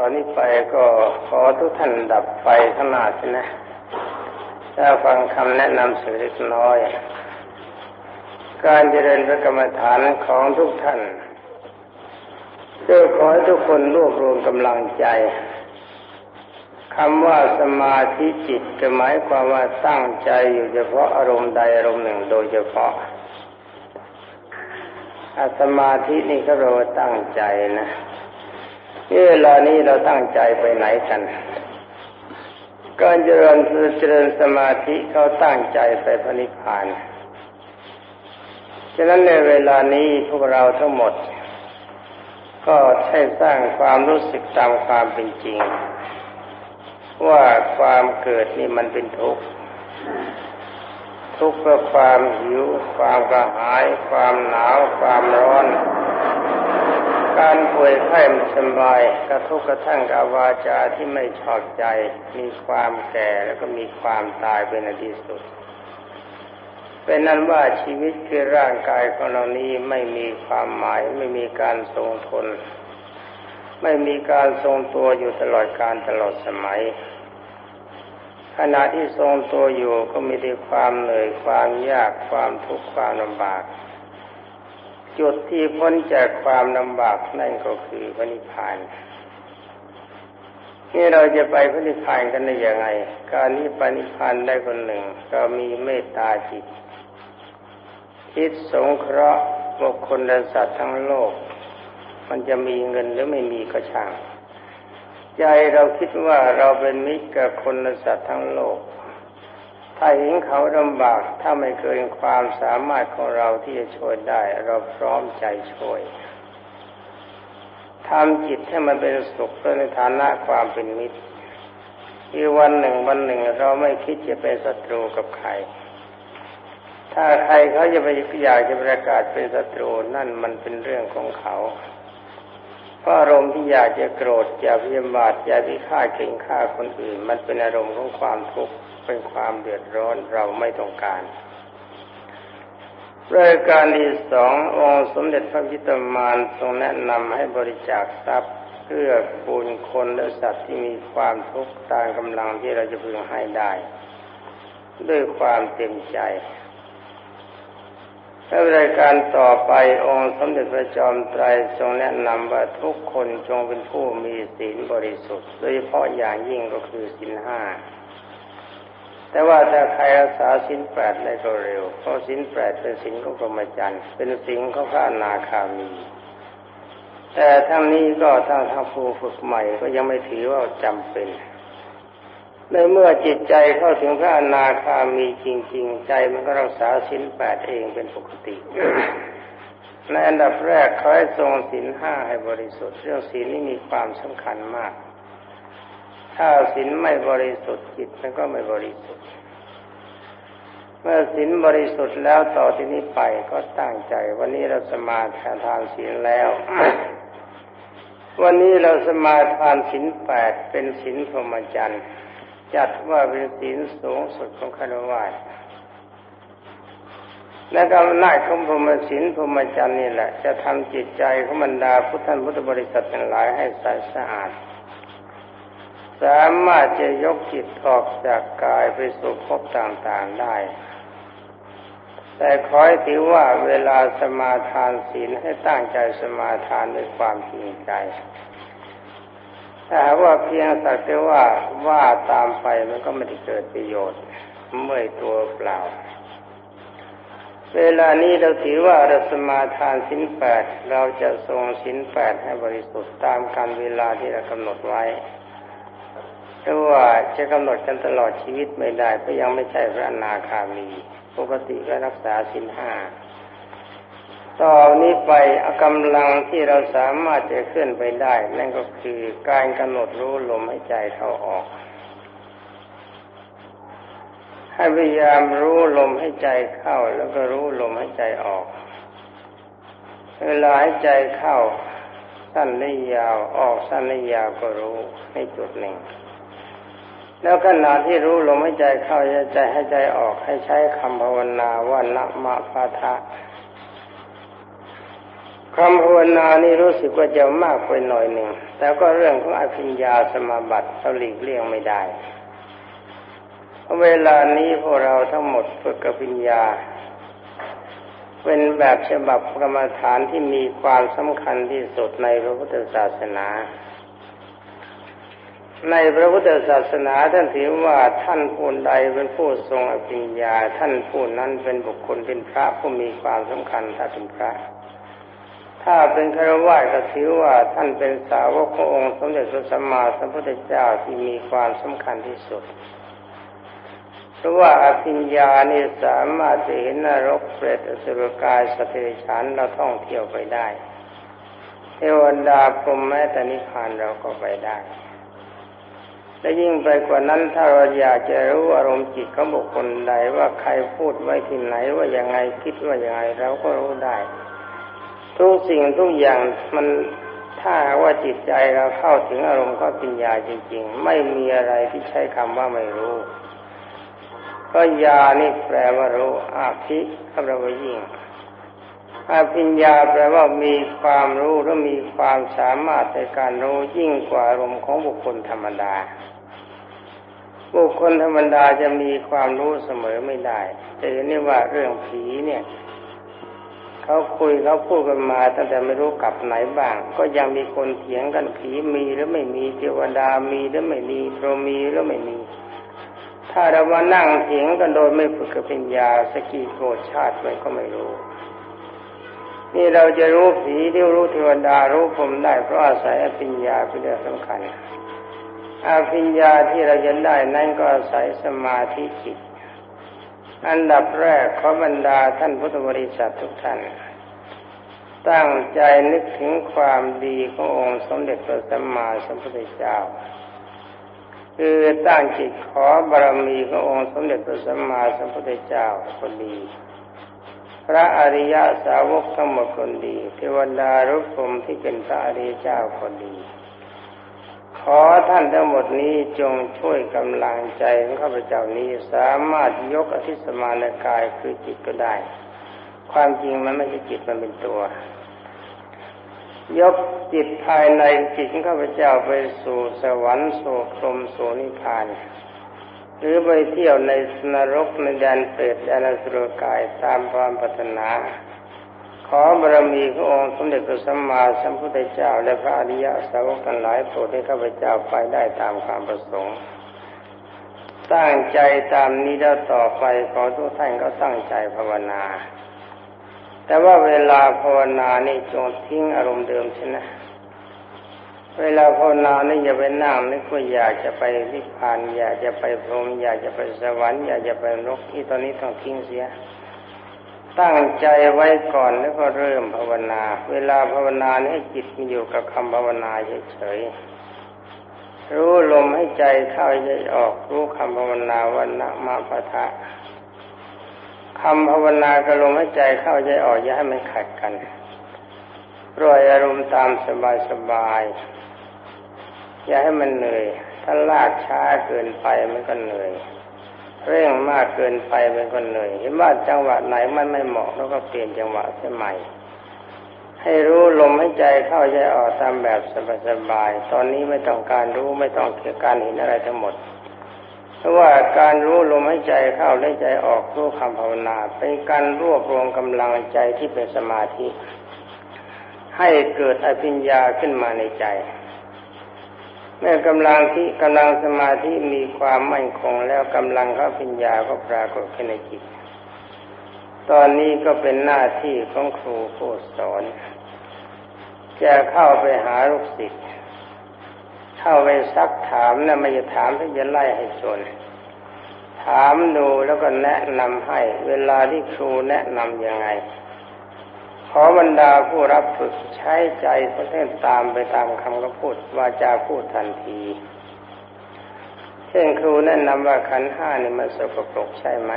ตอนนี้ไปก็ขอทุกท่านดับไฟขนาดนะ ถ้าฟังคำแนะนำสิ่งเล็กน้อย การเจริญพระกรรมฐานของทุกท่านด้วยขอให้ทุกคนรวบรวมกำลังใจคำว่าสมาธิจิตจะหมายความว่าตั้งใจอยู่เฉพาะอารมณ์ใดอารมณ์หนึ่งโดยเฉพาะอาสมาธินี่ก็เราตั้งใจนะ เวลานี้เราตั้งใจไปไหนกัน การเจริญเจริญสมาธิเขาตั้งใจไปพระนิพพาน ฉะนั้นในเวลานี้พวกเราทั้งหมด ก็ให้สร้างความรู้สึกตามความเป็นจริง ว่าความเกิดนี่มันเป็นทุกข์ทุกข์เพราะความหิว ความกระหาย ความหนาว ความร้อน การป่วยไข้ไม่สบายกระทุกกระทั่งกับวาจาที่ไม่ชอบใจ มีความแก่แล้วก็มีความตายเป็นอดีสุด เป็นนั้นว่าชีวิตคือร่างกายของเรานี้ไม่มีความหมายไม่มีการทรงทน ไม่มีการทรงตัวอยู่ตลอดการตลอดสมัยขณะที่ทรงตัวอยู่ก็มีแต่ความเหนื่อยความยากความทุกข์ความลำบาก จุดที่พ้นจากความลำบากนั่นก็คือพระนิพพานนี่เราจะไปพระนิพพานกันได้ยังไง การนี้ปนิพพานได้คนหนึ่ง ก็มีเมตตาจิต คิดสงเคราะห์บุคคลและสัตว์ทั้งโลก มันจะมีเงินหรือไม่มีก็ช่าง ใจเราคิดว่าเราเป็นมิตรกับคนและสัตว์ทั้งโลก ถ้าเห็นเขาลำบากถ้าไม่เกินความสามารถของเราที่จะช่วยได้ เราพร้อมใจช่วยทำจิตให้มันเป็นสุขในฐานะความเป็นมิตรอีวันหนึ่งวันหนึ่งเราไม่คิดจะเป็นศัตรูกับใคร ถ้าใครเขาจะไปอยากจะประกาศเป็นศัตรูนั่นมันเป็นเรื่องของเขาเพราะอารมณ์ที่อยากจะโกรธอยากพิบาทอยากพิฆาตเก่งฆ่าคนอื่น มันเป็นอารมณ์ของความทุกข์ เป็นความเดือดร้อนเราไม่ต้องการรายการที่สององค์สมเด็จพระพิตามานทรงแนะนำให้บริจาคทรัพย์เพื่อบุญคนและสัตว์ที่มีความทุกข์ตามกำลังที่เราจะพึงให้ได้ ด้วยความเต็มใจและรายการต่อไปองค์สมเด็จพระจอมไตรทรงแนะนำว่าทุกคนจงเป็นผู้มีศีลบริสุทธิ์โดยเฉพาะอย่างยิ่งก็คือศีลห้า แต่ว่าถ้าใครรักษาสินแปดได้ก็เร็ว เพราะสินแปดเป็นสินของกรมจันทร์เป็นสินของพระนาคามี แต่ทั้งนี้ก็ทั้งทางผู้ฝึกใหม่ก็ยังไม่ถือว่าจำเป็นในเมื่อจิตใจเข้าถึงพระนาคามีจริง ๆ ใจมันก็รักษาสินแปดเองเป็นปกติในอันดับแรกเขาให้ทรงสินห้าให้บริสุทธิ์เรื่องศีลนี่มีความสำคัญมาก ถ้าศีลไม่บริสุทธิ์จิตมันก็ไม่บริสุทธิ์ มื่อศีลบริสุทธิ์แล้วต่อที่นี้ไปก็ตั้งใจ วันนี้เราสมาทานศีลแล้ว วันนี้เราสมาทานศีลแปดเป็นศีลพรหมจรรย์จัดว่าเป็นศีลสูงสุดของคารวะและกำลังของพรหมศีลพรหมจรรย์นี่แหละ จะทำจิตใจของบรรดาพุทธันพุทธบริษัททั้งหลายให้ใสสะอาดสามารถจะยกจิตออกจากกายไปสู่ภพต่างๆได้ แต่ขอให้ถือว่าเวลาสมาทานศีลให้ตั้งใจสมาทานด้วยความจริงใจถ้าว่าเพียงสักแต่ว่าว่าตามไปมันก็ไม่ได้เกิดประโยชน์เมื่อยตัวเปล่า เวลานี้เราถือว่าเราสมาทานสินแปดเราจะทรงสินแปดให้บริสุทธิ์ตามการเวลาที่เรากำหนดไว้แต่ว่าจะกำหนดกันตลอดชีวิตไม่ได้เพราะยังไม่ใช่พระอนาคามี ปกติก็รักษาสินห้าต่อนนี้ไปกำลังที่เราสามารถจะเคลื่อนไปได้ นั่นก็คือการกำหนดรู้ลมให้ใจเข้าออก ให้พยายามรู้ลมให้ใจเข้า แล้วก็รู้ลมให้ใจออก เวลาให้ใจเข้าสั้นได้ยาวออกสั้นได้ยาวก็รู้ให้จุดหนึ่ง แล้วขณะที่รู้ลมหายใจเข้าใจให้ใจออกให้ใช้คำภาวนาว่านะมะพาทะคำภาวนานี่รู้สึกว่าจะมากไปหน่อยหนึ่ง แต่ก็เรื่องของอภิญญาสมาบัติเราหลีกเลี่ยงไม่ได้ เวลานี้พวกเราทั้งหมดฝึกอภิญญา เป็นแบบฉบับกรรมฐานที่มีความสำคัญที่สุดในพระพุทธศาสนา ในพระพุทธศาสนาท่านถือว่าท่านผู้ใดเป็นผู้ทรงอภิญญา ท่านผู้นั้นเป็นบุคคลเป็นพระผู้มีความสำคัญถ้าเป็นพระ ถ้าเป็นคารวะก็ถือว่าท่านเป็นสาวกขององค์สมเด็จพระสัมมาสัมพุทธเจ้าที่มีความสำคัญที่สุดเพราะว่าอภิญญานี่สามารถจะเห็นนรกเปรตอสุรกายสติฉันเราท่องเที่ยวไปได้ เทวดาพรหมแม้แต่นิพพานเราก็ไปได้ และยิ่งไปกว่านั้นถ้าเราอยากจะรู้อารมณ์จิตของบุคคลใดว่าใครพูดไว้ที่ไหนว่าอย่างไงคิดว่าอย่างไรเราก็รู้ได้ ทุกสิ่งทุกอย่างมันถ้าว่าจิตใจเราเข้าถึงอารมณ์เข้าปัญญาจริง ๆ ไม่มีอะไรที่ใช้คำว่าไม่รู้ ก็ยานี่แปลว่ารู้อาภิแปลว่ายิ่งอาภิญญาแปลว่ามีความรู้และมีความสามารถในการรู้ยิ่งกว่าอารมณ์ของบุคคลธรรมดา บุคคลธรรมดาจะมีความรู้เสมอไม่ได้จะเห็นได้ว่าเรื่องผีเนี่ยเขาคุยเขาพูดกันมาตั้งแต่ไม่รู้กลับไหนบ้าง ก็ยังมีคนเถียงกันผีมีหรือไม่มีเทวดามีหรือไม่มีพรมีหรือไม่มี ถ้าเรามานั่งเถียงกันโดยไม่ฝึกปัญญาสกีโกรธชาติมันก็ไม่รู้ นี่เราจะรู้ผีที่รู้เทวดารู้ผมได้เพราะอาศัยอภิญญาเป็นเรื่องสำคัญ อภิญญาที่เราจะได้นั่นก็อาศัยสมาธิจิต อันดับแรกขอบรรดาท่านพุทธบริษัททุกท่าน ตั้งใจนึกถึงความดีขององค์สมเด็จพระสัมมาสัมพุทธเจ้า คือตั้งจิตขอบารมีขององค์สมเด็จพระสัมมาสัมพุทธเจ้าคนดี พระอริยสาวกทั้งหมดคนดี เทวดารุพรมที่เป็นพระอริยเจ้าคนดี อท่านทั้งหมดนี้จงช่วยกำลังใจของข้าพเจ้านี้สามารถยกอธิสมานกายคือจิตก็ได้ ความจริงมันไม่ใช่จิตมันเป็นตัว ยกจิตภายในจิตของข้าพเจ้าไปสู่สวรรค์สู่พรมสู่นิพพาน หรือไปเที่ยวในนรกในแดนเปรตแดนสุรกายตามความปรารถนา ขอบารมีขององค์สมเด็จพระสัมมาสัมพุทธเจ้า และพระอริยสาวกทั้งหลายโปรดให้ข้าพเจ้าไปได้ตามความประสงค์ ตั้งใจตามนี้แล้วต่อไปขอทุกท่านก็ตั้งใจภาวนา แต่ว่าเวลาภาวนานี่จงทิ้งอารมณ์เดิมใช่ไหมเวลาภาวนานี่อย่าไปนั่งนึกว่าอยากจะไปนิพพานอยากจะไปพรหมอยากจะไปสวรรค์อยากจะไปนรกที่ตอนนี้ต้องทิ้งเสีย ตั้งใจไว้ก่อนแล้วก็เริ่มภาวนา เวลาภาวนาให้จิตมันอยู่กับคำภาวนาเฉยๆ รู้ลมให้ใจเข้าใจออก รู้คำภาวนาวันนะมาปะทะคำภาวนากับลมให้ใจเข้าใจออกอย่าให้มันขัดกันปล่อยอารมณ์ตามสบายๆอย่าให้มันเหนื่อย ถ้าลากช้าเกินไปมันก็เหนื่อย เร่งมากเกินไปเป็นคนเหนื่อยเห็นว่าจังหวะไหนมันไม่เหมาะแล้วก็เปลี่ยนจังหวะเสียใหม่ ให้รู้ลมให้ใจเข้าใจออกตามแบบสบายๆตอนนี้ไม่ต้องการรู้ไม่ต้องเกี่ยวการเห็นอะไรทั้งหมด เพราะว่าการรู้ลมให้ใจเข้าและใจออกรู้คำภาวนาเป็นการรวบรวมกำลังใจที่เป็นสมาธิ ให้เกิดอภิญญาขึ้นมาในใจ เมื่อกำลังที่กำลังสมาธิมีความมั่นคงแล้วกำลังข้าปัญญาก็ปรากฏขึ้นในจิต ตอนนี้ก็เป็นหน้าที่ของครูผู้สอน จะเข้าไปหาลูกศิษย์เข้าไปซักถามนะไม่จะถามที่จะไล่ให้ชนถามดูแล้วก็แนะนำให้ เวลาที่ครูแนะนำยังไง ขอบรรดาผู้รับฝึกใช้ใจประเทศตามไปตามคำกระพูดวาจาพูดทันที เช่นครูแนะนำว่าขันห้านี่มันสกปรกใช่ไหม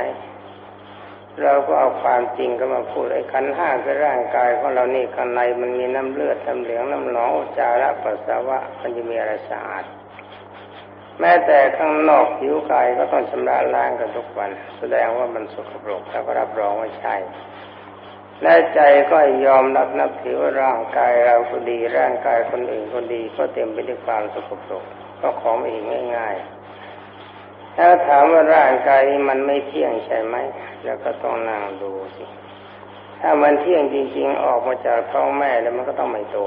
เราก็เอาความจริงก็มาพูดไอ้ขันห้าคือร่างกายของเรานี่ข้างในมันมีน้ำเลือดน้ำเหลืองน้ำหนองอุจาระปัสสาวะมันจะมีอะไรสะอาดแม้แต่ข้างนอกผิวกายก็ต้องชำระล้างกันทุกวัน แสดงว่ามันสกปรกแล้วก็รับรองว่าใช่ และใจก็ยอมรับนับถือว่าร่างกายเราก็ดีร่างกายคนอื่นก็ดีก็เต็มไปด้วยความสกปรกก็ของไม่ง่ายๆถ้าถามว่าร่างกายมันไม่เที่ยงใช่ไหมแล้วก็ต้องนั่งดูสิถ้ามันเที่ยงจริง ๆ ออกมาจากท้องแม่แล้วมันก็ต้องไม่โต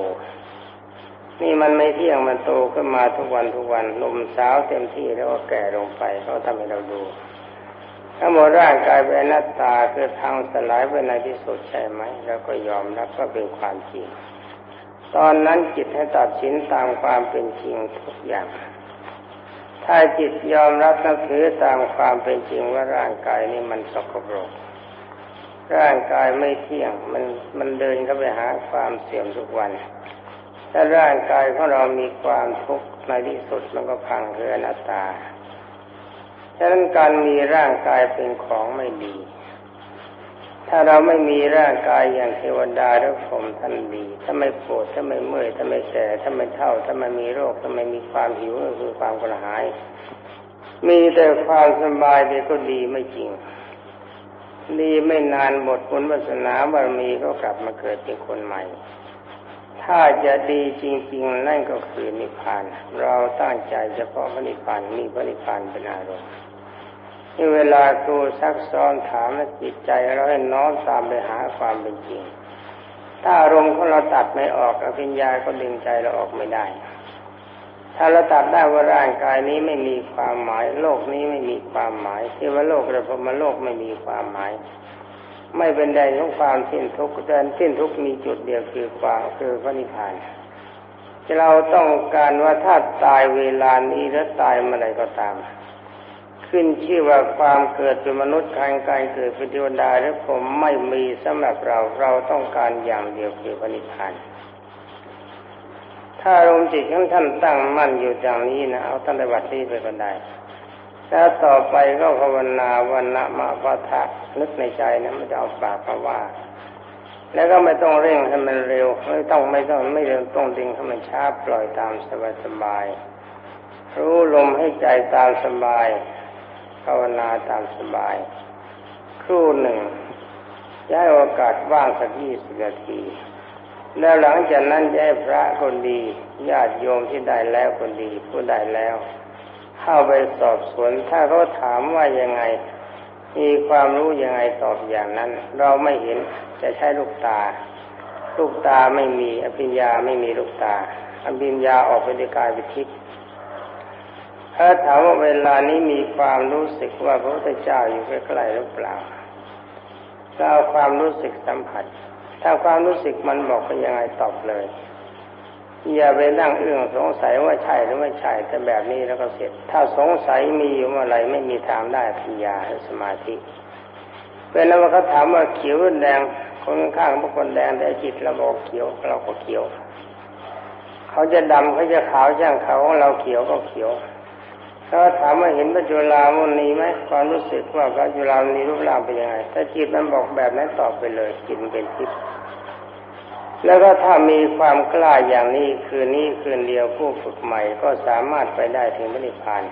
นี่มันไม่เที่ยงมันโตขึ้นมาทุกวันทุกวันนมสาวเต็มที่แล้วก็แก่ลงไปเขาทำให้เราดู ถ้าหมดร่างกายเป็นหน้าตาคือทางสลายไปในที่สุดใช่ไหม แล้วก็ยอมรับก็เป็นความจริง ตอนนั้นจิตให้ตัดสินตามความเป็นจริงทุกอย่าง ถ้าจิตยอมรับนับถือตามความเป็นจริงว่าร่างกายนี้มันสกปรกร่างกายไม่เที่ยงมันมันเดินเข้าไปหาความเสื่อมทุกวันถ้าร่างกายของเรามีความทุกข์ในที่สุดมันก็พังคืออนัตตา ฉะนั้นการมีร่างกายเป็นของไม่ดี ถ้าเราไม่มีร่างกายอย่างเทวดาหรือผมท่านดี ถ้าไม่ปวดถ้าไม่เมื่อยถ้าไม่แก่ถ้าไม่เท่า ถ้าไม่มีโรคถ้าไม่มีความหิวก็คือความกระหาย มีแต่ความสบายดีก็ดีไม่จริงดีไม่นานหมดบุญวาสนาบารมีก็กลับมาเกิดเป็นคนใหม่ ถ้าจะดีจริง ๆ นั่นก็คือนิพพาน เราตั้งใจเฉพาะพระนิพพานมีพระนิพพานเป็นอารมณ์ที่เวลาครูซักซ้อนถามและจิตใจเราให้น้อมตามไปหาความเป็นจริง ถ้าอารมณ์ของเราตัดไม่ออกอภิญญาก็ดึงใจเราออกไม่ได้ ถ้าเราตัดได้ว่าร่างกายนี้ไม่มีความหมาย โลกนี้ไม่มีความหมายที่ว่าโลกระพมโลกไม่มีความหมาย ไม่เป็นใดของความสิ้นทุกข์แต่สิ้นทุกข์มีจุดเดียวคือความคือพระนิพพานเราต้องการว่าถ้าตายเวลานี้แล้วตายเมื่อไรก็ตาม ขึ้นชื่อว่าความเกิดเป็นมนุษย์การการเกิดเป็นเทวดาและผมไม่มีสำหรับเราเราต้องการอย่างเดียวคือพระนิพพานถ้าลมจิตของท่านตั้งมั่นอยู่อย่างนี้นะเอาตั้งแต่วัดนี้ไปก็ได้ แล้วต่อไปก็ภาวนาวันนะมาปะทะนึกในใจนะไม่จะเอาปากมาว่า แล้วก็ไม่ต้องเร่งให้มันเร็ว ไม่ต้องไม่ต้องไม่เร็วต้องดึงให้มันช้าปล่อยตามสบายสบายรู้ลมให้ใจตามสบายภาวนาตามสบาย ครู่หนึ่งย้ายโอกาสว่างสักยี่สิบนาที แล้วหลังจากนั้นย้ายพระคนดีญาติโยมที่ได้แล้วคนดีผู้ได้แล้ว เข้าไปสอบสวน ถ้าเขาถามว่ายังไง มีความรู้ยังไงตอบอย่างนั้น เราไม่เห็นจะใช้ลูกตา ลูกตาไม่มีอภิญญาไม่มีลูกตาอภิญญาออกไปในกายวิทิพถ้าถามว่าเวลานี้มีความรู้สึกว่าพระพุทธเจ้าอยู่ใกล้ๆหรือเปล่าก็เอาความรู้สึกสัมผัส ถ้าความรู้สึกมันบอกเป็นยังไงตอบเลย อย่าไปนั่งเอื้องสงสัยว่าใช่หรือไม่ใช่แต่แบบนี้แล้วก็เสร็จ ถ้าสงสัยมีอยู่เมื่อไรไม่มีทางได้ปัญญาสมาธิเป็นแล้วเขาถามว่าเขียวแดงคนข้างบางคนแดงแต่จิตเราบอกเขียวเราก็เขียวเขาจะดำเขาจะขาวช่างเขาเราเขียวก็เขียวถ้าถามว่าเห็นพระจุลามุนีไหมความรู้สึกว่าพระจุลามุนีรูปร่างเป็นยังไงถ้าจิตมันบอกแบบนั้นตอบไปเลยจิตเป็นทิพย์ แล้วก็ถ้ามีความกล้าอย่างนี้คืนนี้คืนเดียวผู้ฝึกใหม่ก็สามารถไปได้ถึงพระนิพพาน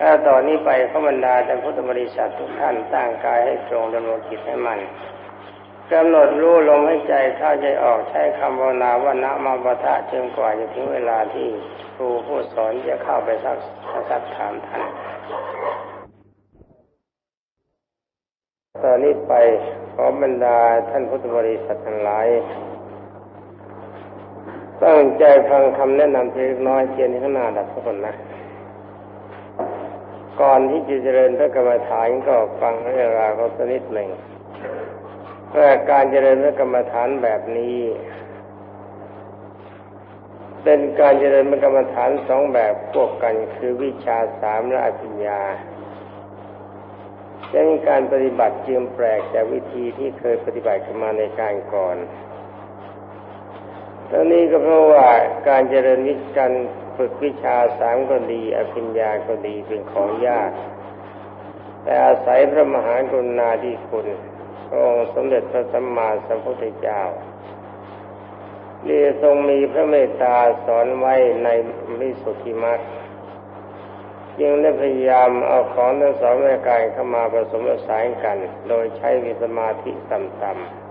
ถ้าต่อนนี้ไปขบรรดาแต่พุทธบริษัททุกท่านตั้งกายให้ตรงดำรงจิตให้มันกำหนดรู้ลมให้ใจเข้าใจออกใช้คำภาวนาว่านะมาปะทะจนกว่าจะถึงเวลาที่ครูผู้สอนจะเข้าไปสักสักถามท่านตอนนี้ไปขอบรรดาท่านพุทธบริษัททั้งหลาย ตั้งใจฟังคำแนะนำเล็กน้อยเทียนข้างหน้าดับทุกคนนะ ก่อนที่จะเจริญพระกรรมฐานก็ฟังเรื่องราวเขาสักนิดหนึ่งว่าการเจริญพระกรรมฐานแบบนี้ เป็นการเจริญพระกรรมฐานสองแบบพวกกันคือวิชาสามและอภิญญาจะมีการปฏิบัติจึงแปลกจากวิธีที่เคยปฏิบัติมาในการก่อน ตอนนี้ก็เพราะว่าการเจริญวิการฝึกวิชาสามก็ดี อภิญญาก็ดีเป็นของยาก แต่อาศัยพระมหากรุณาธิคุณองค์สมเด็จพระสัมมาสัมพุทธเจ้าที่ทรงมีพระเมตตาสอนไว้ในมิสุทิมรรคจึงได้พยายามเอาของทั้งสองรายการเข้ามาผสมผสานกัน โดยใช้วิสมาธิต่ำ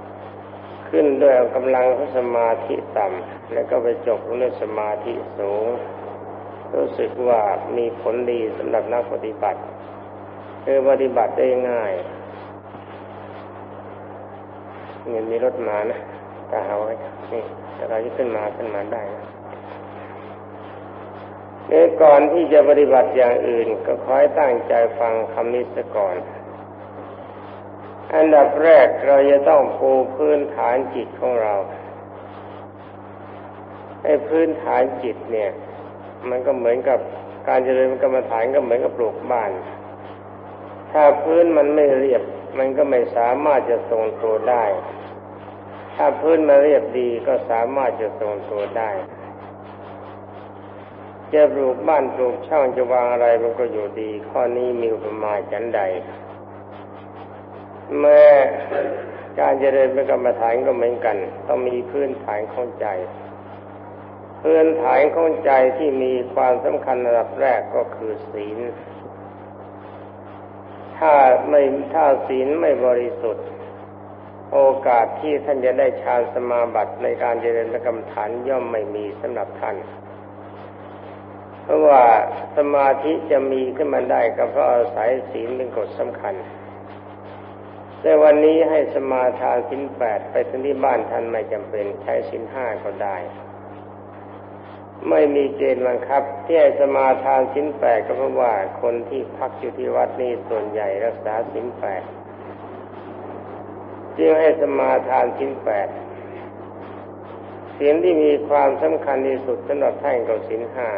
ขึ้นด้วยกำลังของสมาธิต่ำแล้วก็ไปจบด้วยสมาธิสูง รู้สึกว่ามีผลดีสำหรับนักปฏิบัติคือปฏิบัติได้ง่ายเงินมีรถมานะตาเอาไว้นี่แต่เราจะขึ้นมาขึ้นมาได้นะนี่ก่อนที่จะปฏิบัติอย่างอื่น ก็คอยตั้งใจฟังคำนี้ซะก่อน อันดับแรกเราจะต้องปูพื้นฐานจิตของเราไอ้พื้นฐานจิตเนี่ย มันก็เหมือนกับการเจริญกรรมฐานก็เหมือนกับปลูกบ้าน ถ้าพื้นมันไม่เรียบ มันก็ไม่สามารถจะทรงตัวได้ ถ้าพื้นมาเรียบดีก็สามารถจะทรงตัวได้จะปลูกบ้านปลูกช่องจะวางอะไรมันก็อยู่ดี ข้อนี้มีอุปมาจันใด เมื่อการเจริญเป็นกรรมฐานก็เหมือนกัน ต้องมีพื้นฐานของใจ พื้นฐานของใจที่มีความสำคัญระดับแรกก็คือศีล ถ้าไม่ถ้าศีลไม่บริสุทธิ์ โอกาสที่ท่านจะได้ฌานสมาบัติในการเจริญกรรมฐานย่อมไม่มีสำหรับท่านเพราะว่าสมาธิจะมีขึ้นมาได้ก็เพราะอาศัยศีลเป็นกฎสำคัญ แต่วันนี้ให้สมาทานสินแปดไปถึงที่บ้านท่านไม่จำเป็นใช้สินห้าก็ได้ ไม่มีเกณฑ์บังคับ ที่ให้สมาทานสินแปดก็เพราะว่าคนที่พักอยู่ที่วัดนี้ส่วนใหญ่รักษาสินแปดจึงให้สมาทานสินแปดศีลที่มีความสำคัญที่สุดสำหรับท่านก็สินห้า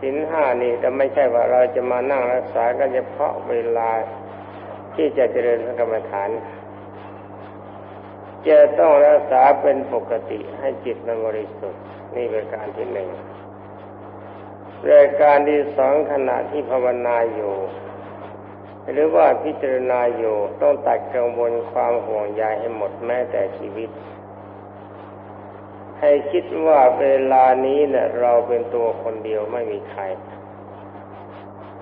สินห้านี่แต่ไม่ใช่ว่าเราจะมานั่งรักษากันเฉพาะเวลา ที่จะเจริญพระกรรมฐาน จะต้องรักษาเป็นปกติให้จิตมันบริสุทธิ์นี่เป็นการที่หนึ่งรายการที่สองขณะที่ภาวนาอยู่ หรือว่าพิจารณาอยู่ต้องตัดกังวลความห่วงใยให้หมดแม้แต่ชีวิต ให้คิดว่าเวลานี้เนี่ยเราเป็นตัวคนเดียวไม่มีใคร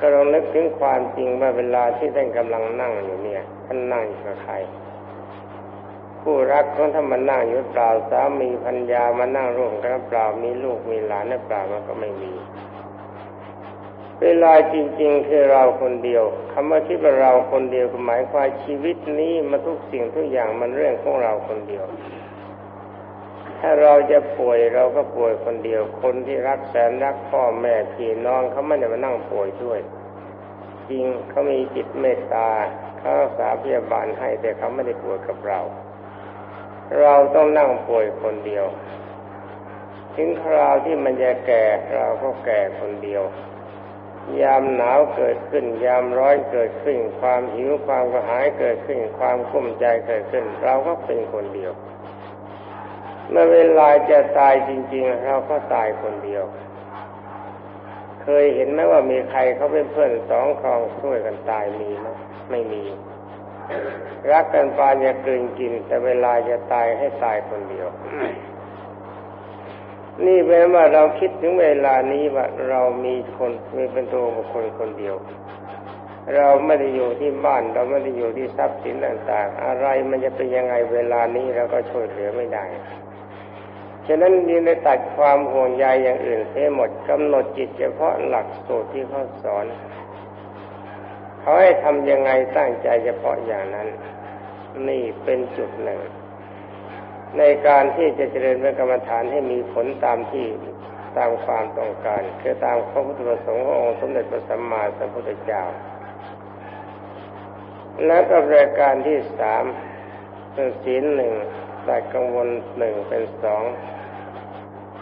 ก็ลองนึกถึงความจริงว่าเวลาที่ท่านกำลังนั่งอยู่เนี่ยท่านนั่งอยู่กับใครผู้รักของท่านมานั่งอยู่เปล่าสามีพัญญามานั่งร่วมกันเปล่ามีลูกมีหลานเปล่ามันก็ไม่มี เวลาจริง ๆ คือเราคนเดียวคำว่าคิดว่าเราคนเดียวหมายความชีวิตนี้มาทุกสิ่งทุกอย่างมันเรื่องของเราคนเดียว ถ้าเราจะป่วยเราก็ป่วยคนเดียว คนที่รักแสนรักพ่อแม่พี่น้องเขาไม่ได้มานั่งป่วยด้วย จริงเขามีจิตเมตตาเขารักษาพยาบาลให้แต่เขาไม่ได้ป่วยกับเรา เราต้องนั่งป่วยคนเดียว ถึงคราวที่มันจะแก่เราก็แก่คนเดียวยามหนาวเกิดขึ้น ยามร้อนเกิดขึ้น ความหิวความกระหายเกิดขึ้น ความกุ้มใจเกิดขึ้น เราก็เป็นคนเดียว เมื่อเวลาจะตายจริง ๆ เราก็ตายคนเดียว เคยเห็นไหมว่ามีใครเขาเป็นเพื่อนสองครองช่วยกันตายมีไหมไม่มี รักกันปานจะกลืนกิน แต่เวลาจะตายให้ตายคนเดียว นี่แปลว่าเราคิดถึงเวลานี้ว่าเรามีคนมีเป็นตัวบุคคลคนเดียวเราไม่ได้อยู่ที่บ้านเราไม่ได้อยู่ที่ทรัพย์สินต่าง ๆ อะไรมันจะเป็นยังไงเวลานี้เราก็ช่วยเหลือไม่ได้ ฉะนั้นยินได้ตัดความห่วงใยอย่างอื่นเสียหมดกำหนดจิตเฉพาะหลักสูตรที่เขาสอน เขาให้ทำยังไงตั้งใจเฉพาะอย่างนั้น นี่เป็นจุดหนึ่ง ในการที่จะเจริญพระกรรมฐานให้มีผลตามที่ตามความต้องการคือตามพระพุทธประสงค์ขององค์สมเด็จพระสัมมาสัมพุทธเจ้า และก็รายการที่สามเป็นศีลหนึ่งตัดกังวลหนึ่งเป็นสอง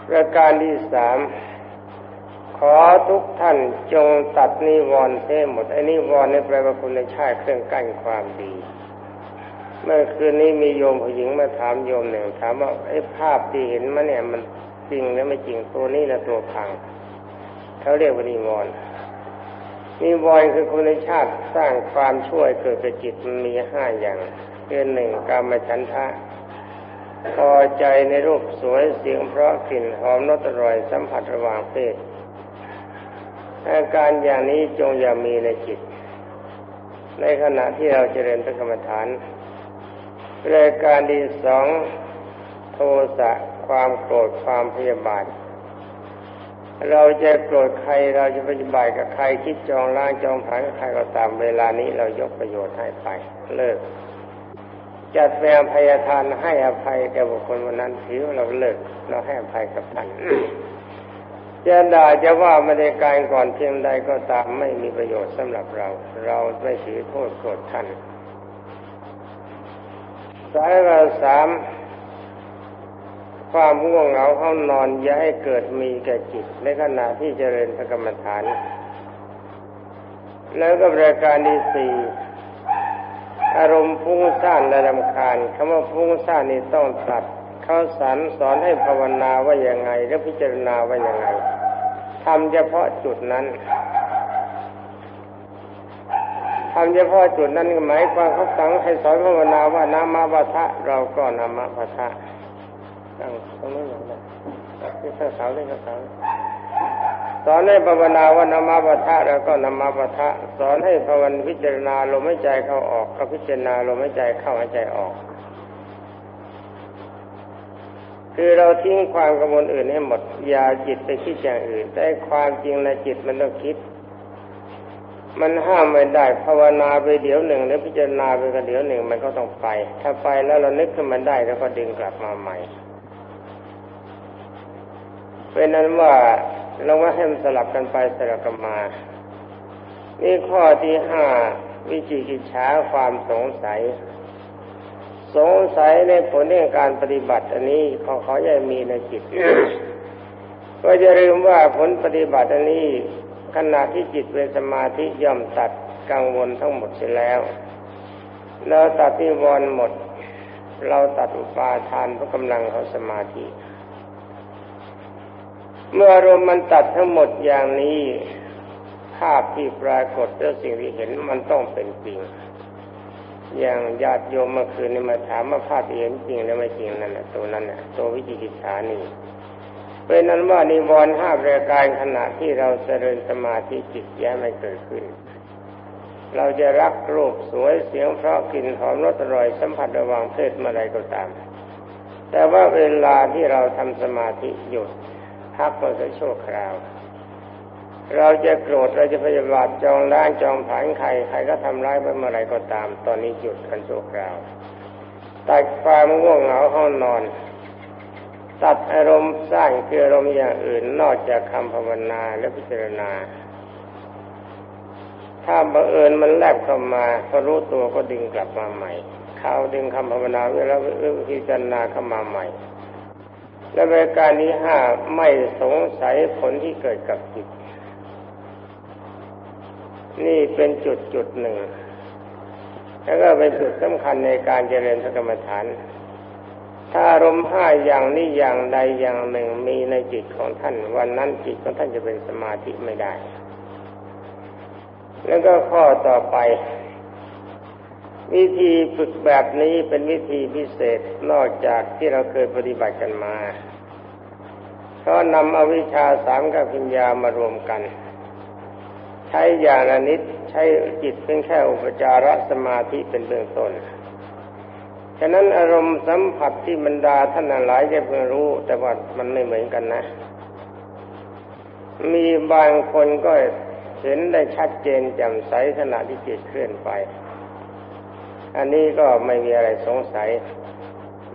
ประการที่สามขอทุกท่านจงตัดนิวรณ์เสียหมดไอ้นิวรณ์นี่แปลว่าคุณชาติเครื่องกั้นความดี เมื่อคืนนี้มีโยมผู้หญิงมาถามโยมหนึ่งถามว่าไอ้ภาพที่เห็นมาเนี่ยมันจริงหรือไม่จริงตัวนี้นะตัวพังเขาเรียกว่านิวรณ์นิวรณ์คือคุณชาติสร้างความช่วยเกิดกับจิตมันมีห้าอย่างเรื่อหนึ่งกามฉันทะ พอใจในรูปสวยเสียงเพราะกลิ่นหอมรสอร่อยสัมผัสระหว่างเพศอาการอย่างนี้จงอย่ามีในจิต ในขณะที่เราเจริญพระกรรมฐานรายการที่สองโทสะความโกรธความพยาบาท เราจะโกรธใครเราจะปฏิบัติกับใครคิดจองล้างจองผานกับใครก็ตามเวลานี้เรายกประโยชน์ให้ไป เลิก จัดเป็นอภัยทานให้อภัยแก่บุคคลวันนั้นถือว่าเราเลิกเราให้อภัยกับท่านจะด่าจะว่าไม่ได้การก่อนเพียงใดก็ตามไม่มีประโยชน์สำหรับเรา เราไม่ถือโทษโกรธท่านสายเราสามความง่วงเหงาห้องนอนอย่าให้เกิดมีแก่จิตในขณะที่เจริญพระกรรมฐาน แล้วก็รายการที่สี่ อารมณ์ฟุ้งซ่านและรำคาญคำว่าฟุ้งซ่านนี่ต้องตัดเขาสอนสอนให้ภาวนาว่าอย่างไง และพิจารณาว่าอย่างไงทำเฉพาะจุดนั้นทำเฉพาะจุดนั้นหมายความเขาสั่งให้สอนภาวนาว่านามาบัทะเราก็นามาบัทะตั้งตรงนี้อย่างไรที่ข้าสาวเล่นข้าสาว สอนให้ภาวนาว่านามาบัทะเราก็นามาบัทะสอนให้ภาวนาพิจารณาลมหายใจเข้าออกก็พิจารณาลมหายใจเข้าหายใจออก คือเราทิ้งความกังวลอื่นให้หมดอย่าจิตไปคิดอย่างอื่น แต่ความจริงในจิตมันต้องคิด มันห้ามไม่ได้ภาวนาไปเดี๋ยวหนึ่งแล้วพิจารณาไปก็เดี๋ยวหนึ่งมันก็ต้องไป ถ้าไปแล้วเรานึกขึ้นมาได้แล้วก็ดึงกลับมาใหม่เป็นนั้นว่า เราว่าให้มันสลับกันไปสลับกันมานี่ข้อที่ห้าวิจิกิจฉาความสงสัย สงสัยในผลในการปฏิบัติ อันนี้ขอขออย่มีในจิตก็จะลืมว่าผลปฏิบัติอันนี้ขณะที่จิตเป็นสมาธิย่อมตัดกังวลทั้งหมดเสียแล้ว เราตัดนิวรณ์หมด เราตัดอุปาทานเพราะกำลังของสมาธิ เมื่ออารมณ์มันตัดทั้งหมดอย่างนี้ ภาพที่ปรากฏและสิ่งที่เห็นมันต้องเป็นจริง อย่างญาติโยมเมื่อคืนนี้มาถามว่าภาพที่เห็นจริงหรือไม่จริงนั่นแหละตัวนั้นน่ะตัววิจิกิจฉานี่เป็นนั้นว่านิวรณ์ห้าประการขณะที่เราเจริญสมาธิจิตแย้ไม่เกิดขึ้น เราจะรักรูปสวยเสียงเพราะกลิ่นหอมรสอร่อยสัมผัสระหว่างเพศเมื่อไรก็ตาม แต่ว่าเวลาที่เราทำสมาธิหยุด พักก็จะชั่วคราว เราจะโกรธเราจะพยาบาทจองล้างจองผานใครใครก็ทำร้ายไปเมื่อไรก็ตาม ตอนนี้หยุดกันชั่วคราวตัดความง่วงเหงาห้องนอน ตัดอารมณ์สร้างคืออารมณ์อย่างอื่นนอกจากคำภาวนาและพิจารณา ถ้าบังเอิญมันแลบเข้ามาพอรู้ตัวก็ดึงกลับมาใหม่ เขาดึงคำภาวนาเวลาพิจารณาเข้ามาใหม่ และรายการนี้ห้าไม่สงสัยผลที่เกิดกับจิต นี่เป็นจุดจุดหนึ่ง แล้วก็เป็นจุดสำคัญในการเจริญสกรรมฐาน ถ้าอารมณ์ห้าอย่างนี้อย่างใดอย่างหนึ่งมีในจิตของท่าน วันนั้นจิตของท่านจะเป็นสมาธิไม่ได้ แล้วก็ข้อต่อไป วิธีฝึกแบบนี้เป็นวิธีพิเศษนอกจากที่เราเคยปฏิบัติกันมาเขานำอวิชชาสามกับพิญญามารวมกัน ใช้อย่างละนิดใช้จิตเพียงแค่อุปจารสมาธิเป็นเบื้องต้นฉะนั้นอารมณ์สัมผัสที่บรรดาท่านหลายจะเพิ่งรู้ แต่ว่ามันไม่เหมือนกันนะ มีบางคนก็เห็นได้ชัดเจนแจ่มใสขณะที่จิตเคลื่อนไป อันนี้ก็ไม่มีอะไรสงสัย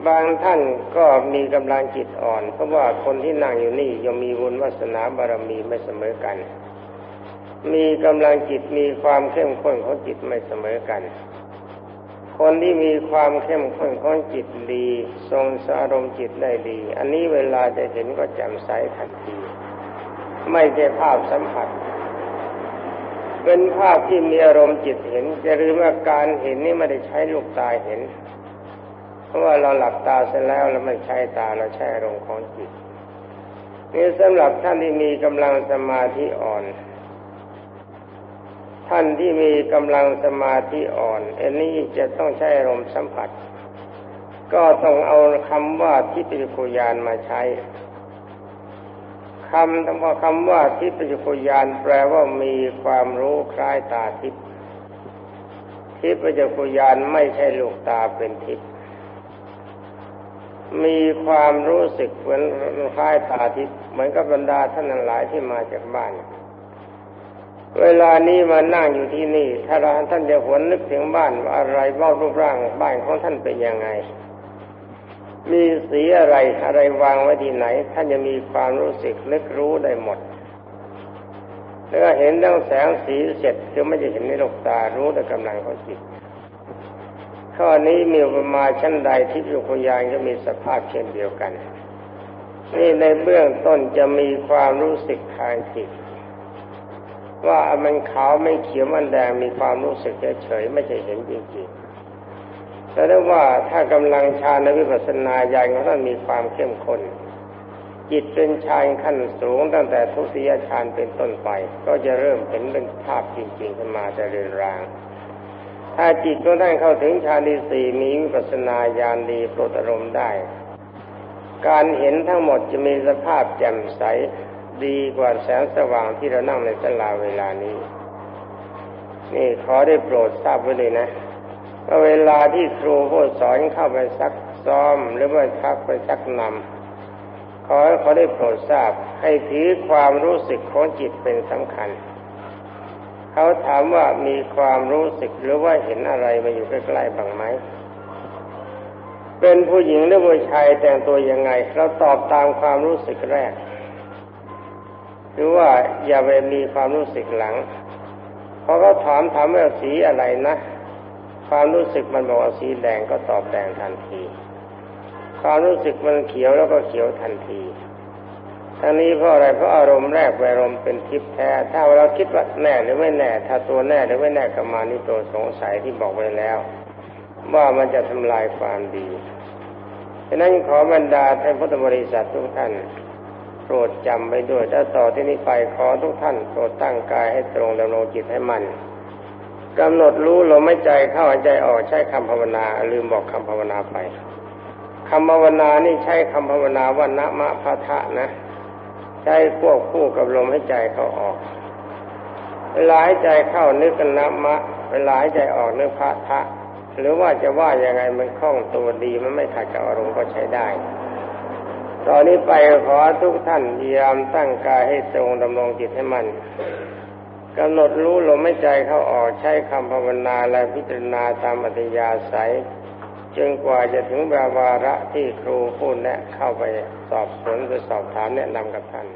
บางท่านก็มีกำลังจิตอ่อน เพราะว่าคนที่นั่งอยู่นี่ยังมีบุญวาสนาบารมีไม่เสมอกัน มีกำลังจิตมีความเข้มข้นของจิตไม่เสมอกัน คนที่มีความเข้มข้นของจิตดี ทรงสารมจิตได้ดี อันนี้เวลาจะเห็นก็แจ่มใสทันที ไม่ใช่ภาพสัมผัส เป็นภาพที่มีอารมณ์จิตเห็นจะลืมว่าการเห็นนี่ไม่ได้ใช้ลูกตาเห็น เพราะว่าเราหลับตาเสร็จแล้วเราไม่ใช้ตาเราใช้อารมณ์ของจิตนี่สำหรับท่านที่มีกำลังสมาธิอ่อน ท่านที่มีกำลังสมาธิอ่อนอันนี้จะต้องใช้อารมณ์สัมผัส ก็ต้องเอาคำว่าทิพยคุยานมาใช้ คำทั้งว่าคำว่าทิพยคุยานแปลว่ามีความรู้คล้ายตาทิพย์ทิพยคุยานไม่ใช่ลูกตาเป็นทิพย์มีความรู้สึกเหมือนคล้ายตาทิพย์เหมือนกับบรรดาท่านหลายที่มาจากบ้าน เวลานี้มานั่งอยู่ที่นี่ ถ้าเราท่านจะหวนนึกถึงบ้านว่าอะไรบ้างรูปร่างบ้านของท่านเป็นยังไง มีสีอะไรอะไรวางไว้ที่ไหน ท่านจะมีความรู้สึกนึกรู้ได้หมด แล้วเห็นตั้งแสงสีเสร็จจะไม่จะเห็นในโลกตารู้แต่กำลังของจิตข้อนี้มีประมาชั้นใดที่ยุคยานก็มีสภาพเช่นเดียวกัน นี่ในเบื้องต้นจะมีความรู้สึกทางจิตว่ามันขาวไม่เขียวมันแดงมีความรู้สึกเฉยๆไม่ใช่เห็นจริงๆ แต่ได้ว่าถ้ากำลังฌานในวิปัสสนาญาณของท่านมีความเข้มข้นจิตเป็นฌานขั้นสูงตั้งแต่ทุติยฌานเป็นต้นไป ก็จะเริ่มเห็นเป็นภาพจริงๆขึ้นมาจะเรือนราง ถ้าจิตของท่านเข้าถึงฌานที่สี่มีวิปัสสนาญาณดีโปรดอารมณ์ได้ การเห็นทั้งหมดจะมีสภาพแจ่มใสดีกว่าแสงสว่างที่เรานั่งในสลาเวลานี้ นี่ขอได้โปรดทราบไว้เลยนะ เวลาที่ครูผู้สอนเข้าไปซักซ้อมหรือว่าทักไปซักนำขอให้เขาได้โปรดทราบ ให้ถือความรู้สึกของจิตเป็นสำคัญ เขาถามว่ามีความรู้สึกหรือว่าเห็นอะไรมาอยู่ใกล้ๆบ้างไหมเป็นผู้หญิงหรือผู้ชายแต่งตัวยังไง เราตอบตามความรู้สึกแรก หรือว่าอย่าไปมีความรู้สึกหลังพอเขาถามถามว่าสีอะไรนะ ความรู้สึกมันบอกว่าสีแดงก็ตอบแดงทันที ความรู้สึกมันเขียวแล้วก็เขียวทันทีทั้งนี้เพราะอะไรเพราะอารมณ์แรกอารมณ์เป็นทิพย์แท้ ถ้าเราคิดว่าแน่หรือไม่แน่ ถ้าตัวแน่หรือไม่แน่ก็มานี่ตัวสงสัยที่บอกไว้แล้ว ว่ามันจะทำลายความดีฉะนั้นขอบรรดาท่านพุทธบริษัททุกท่านโปรดจำไว้ด้วยถ้าต่อที่นี้ไปขอทุกท่านโปรดตั้งกายให้ตรงดำรงจิตให้มัน กำหนดรู้ลมไม่ใจเข้าหายใจออกใช้คำภาวนา ลืมบอกคำภาวนาไปคำภาวนานี่ใช้คำภาวนาว่านะมะพะทะนะ ใช้ควบคู่กับลมให้ใจเขาออก เวลาให้ใจเข้านึกกันนะมะ เวลาให้ใจออกนึกพะทะ หรือว่าจะว่ายังไงมันคล่องตัวดีมันไม่ขัดกับอารมณ์ก็ใช้ได้ตอนนี้ไปขอทุกท่านพยายามตั้งกายให้ตรงดำรงจิตให้มัน กำหนดรู้ลมไม่ใจเข้าออกใช้คำภาวนาและพิจารณาตามอัตยาศัยจนกว่าจะถึงวาระที่ครูพูดแนะเข้าไปสอบสวนไปสอบถามแนะนำกับท่าน